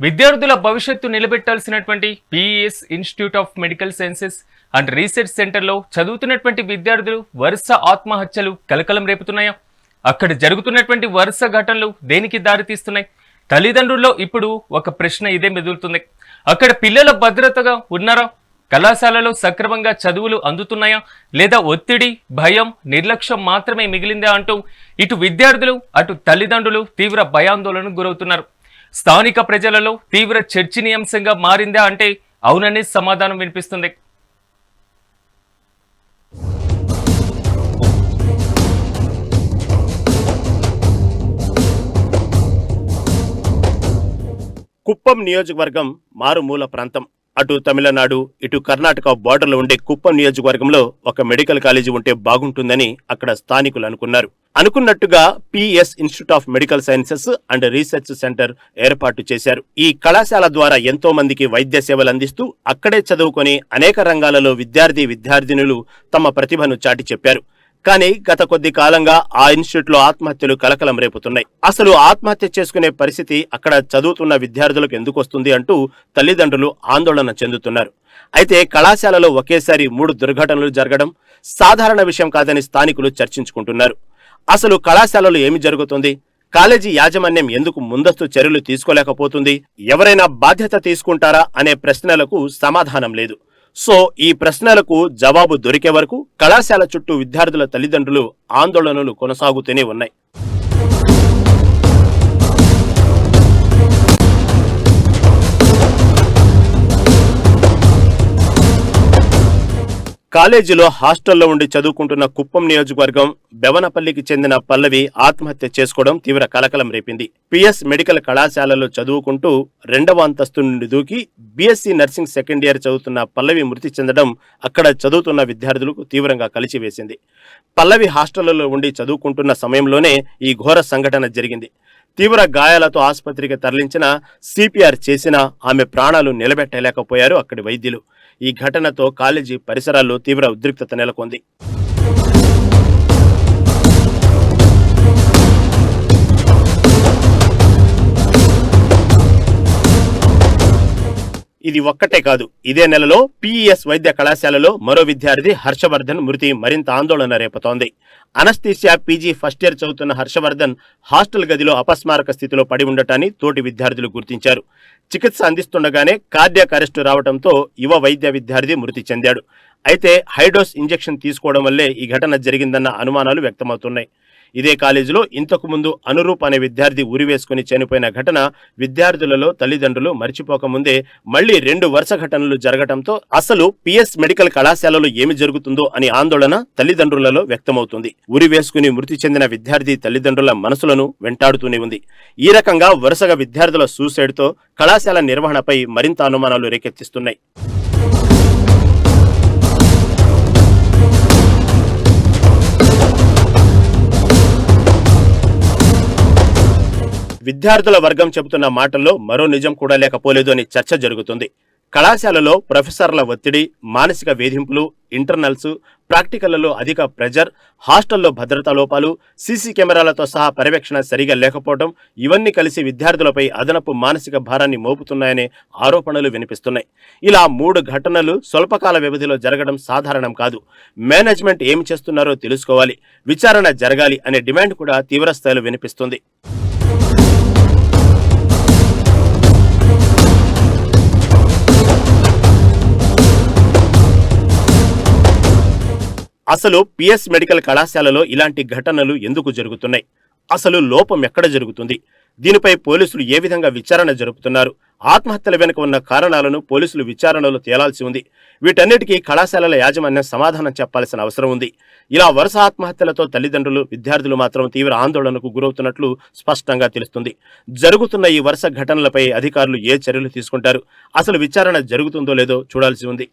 విద్యార్థుల భవిష్యత్తు నిలబెట్టాల్సినటువంటి PES institute of medical sciences and research సెంటర్లో చదువుతున్నటువంటి విద్యార్థులు వరుస ఆత్మహత్యలు కలకలం రేపుతున్నాయా? అక్కడ జరుగుతున్నటువంటి వరుస ఘటనలు దేనికి దారితీస్తున్నాయి? తల్లిదండ్రుల్లో ఇప్పుడు ఒక ప్రశ్న ఇదే మెదులుతుంది. అక్కడ పిల్లల భద్రతగా ఉన్నారా? కళాశాలలో సక్రమంగా చదువులు అందుతున్నాయా? లేదా ఒత్తిడి భయం నిర్లక్ష్యం మాత్రమే మిగిలిందా అంటూ ఇటు విద్యార్థులు అటు తల్లిదండ్రులు తీవ్ర భయాందోళనకు గురవుతున్నారు. స్థానిక ప్రజలలో తీవ్ర చర్చనీయాంశంగా మారిందా అంటే అవుననే సమాధానం వినిపిస్తుంది. కుప్పం నియోజకవర్గం మారుమూల ప్రాంతం. అటు తమిళనాడు ఇటు కర్ణాటక బార్డర్లో ఉండే కుప్పం నియోజకవర్గంలో ఒక మెడికల్ కాలేజీ ఉంటే బాగుంటుందని అక్కడ స్థానికులు అనుకున్నారు. అనుకున్నట్టుగా PES institute of medical sciences and research center ఏర్పాటు చేశారు. ఈ కళాశాల ద్వారా ఎంతో మందికి వైద్య సేవలు అందిస్తూ అక్కడే చదువుకొని అనేక రంగాలలో విద్యార్థి విద్యార్థినులు తమ ప్రతిభను చాటి చెప్పారు. కానీ గత కొద్ది కాలంగా ఆ ఇన్స్టిట్యూట్లో ఆత్మహత్యలు కలకలం రేపుతున్నాయి. అసలు ఆత్మహత్య చేసుకునే పరిస్థితి అక్కడ చదువుతున్న విద్యార్థులకు ఎందుకు వస్తుంది అంటూ తల్లిదండ్రులు ఆందోళన చెందుతున్నారు. అయితే కళాశాలలో ఒకేసారి మూడు దుర్ఘటనలు జరగడం సాధారణ విషయం కాదని స్థానికులు చర్చించుకుంటున్నారు. అసలు కళాశాలలో ఏమి జరుగుతుంది? కాలేజీ యాజమాన్యం ఎందుకు ముందస్తు చర్యలు తీసుకోలేకపోతుంది? ఎవరైనా బాధ్యత తీసుకుంటారా అనే ప్రశ్నలకు సమాధానం లేదు. సో ఈ ప్రశ్నలకు జవాబు దొరికే వరకు కళాశాల చుట్టూ విద్యార్థుల తల్లిదండ్రులు ఆందోళనలు కొనసాగుతూనే ఉన్నాయి. కాలేజీలో హాస్టల్లో ఉండి చదువుకుంటున్న కుప్పం నియోజకవర్గం బెవనపల్లికి చెందిన పల్లవి ఆత్మహత్య చేసుకోవడం తీవ్ర కలకలం రేపింది. పిఎస్ మెడికల్ కళాశాలలో చదువుకుంటూ రెండవ అంతస్తు నుండి దూకి బీఎస్సీ నర్సింగ్ సెకండ్ ఇయర్ చదువుతున్న పల్లవి మృతి చెందడం అక్కడ చదువుతున్న విద్యార్థులకు తీవ్రంగా కలిచివేసింది పల్లవి హాస్టళ్ళలో ఉండి చదువుకుంటున్న సమయంలోనే ఈ ఘోర సంఘటన జరిగింది. తీవ్ర గాయాలతో ఆసుపత్రికి తరలించిన సిపిఆర్ చేసినా ఆమె ప్రాణాలు నిలబెట్టలేకపోయారు అక్కడి వైద్యులు. ఈ ఘటనతో కాలేజీ పరిసరాల్లో తీవ్ర ఉద్రిక్తత నెలకొంది. ఇది ఒక్కటే కాదు. ఇదే నెలలో పిఈఎస్ వైద్య కళాశాలలో మరో విద్యార్థి హర్షవర్ధన్ మృతి మరింత ఆందోళన రేపుతోంది. అనస్థీసియా పీజీ ఫస్ట్ ఇయర్ చదువుతున్న హర్షవర్ధన్ హాస్టల్ గదిలో అపస్మారక స్థితిలో పడి ఉండటాన్ని తోటి విద్యార్థులు గుర్తించారు. చికిత్స అందిస్తుండగానే కార్డియాక్ అరెస్టు రావడంతో యువ వైద్య విద్యార్థి మృతి చెందాడు. అయితే హైడోస్ ఇంజెక్షన్ తీసుకోవడం వల్లే ఈ ఘటన జరిగిందన్న అనుమానాలు వ్యక్తమవుతున్నాయి. ఇదే కాలేజీలో ఇంతకు ముందు అనురూప్ అనే విద్యార్థి ఉరివేసుకుని చనిపోయిన ఘటన విద్యార్థులలో తల్లిదండ్రులు మర్చిపోకముందే మళ్ళీ రెండు వరుస ఘటనలు జరగడంతో అసలు పిఎస్ మెడికల్ కళాశాలలో ఏమి జరుగుతుందో అని ఆందోళన తల్లిదండ్రులలో వ్యక్తమవుతుంది. ఉరి వేసుకుని మృతి చెందిన విద్యార్థి తల్లిదండ్రుల మనసులను వెంటాడుతూనే ఉంది. ఈ రకంగా వరుసగా విద్యార్థుల సూసైడ్తో కళాశాల నిర్వహణపై మరింత అనుమానాలు రేకెత్తిస్తున్నాయి. విద్యార్థుల వర్గం చెబుతున్న మాటల్లో మరో నిజం కూడా లేకపోలేదు అని చర్చ జరుగుతుంది. కళాశాలలో ప్రొఫెసర్ల ఒత్తిడి మానసిక వేధింపులు ఇంటర్నల్స్ ప్రాక్టికళ్ళలో అధిక ప్రెజర్ హాస్టల్లో భద్రతా లోపాలు సీసీ కెమెరాలతో సహా పర్యవేక్షణ సరిగా లేకపోవడం ఇవన్నీ కలిసి విద్యార్థులపై అదనపు మానసిక భారాన్ని మోపుతున్నాయనే ఆరోపణలు వినిపిస్తున్నాయి. ఇలా మూడు ఘటనలు స్వల్పకాల వ్యవధిలో జరగడం సాధారణం కాదు. మేనేజ్మెంట్ ఏమి చేస్తున్నారో తెలుసుకోవాలి. విచారణ జరగాలి అనే డిమాండ్ కూడా తీవ్రస్థాయిలో వినిపిస్తుంది. అసలు పిఎస్ మెడికల్ కళాశాలలో ఇలాంటి ఘటనలు ఎందుకు జరుగుతున్నాయి? అసలు లోపం ఎక్కడ జరుగుతుంది? దీనిపై పోలీసులు ఏ విధంగా విచారణ జరుపుతున్నారు? ఆత్మహత్యల వెనుక ఉన్న కారణాలను పోలీసులు విచారణలో తేలాల్సి ఉంది. వీటన్నిటికీ కళాశాలల యాజమాన్యం సమాధానం చెప్పాల్సిన అవసరం ఉంది. ఇలా వరుస ఆత్మహత్యలతో తల్లిదండ్రులు విద్యార్థులు మాత్రం తీవ్ర ఆందోళనకు గురవుతున్నట్లు స్పష్టంగా తెలుస్తుంది. జరుగుతున్న ఈ వరుస ఘటనలపై అధికారులు ఏ చర్యలు తీసుకుంటారు? అసలు విచారణ జరుగుతుందో లేదో చూడాల్సి ఉంది.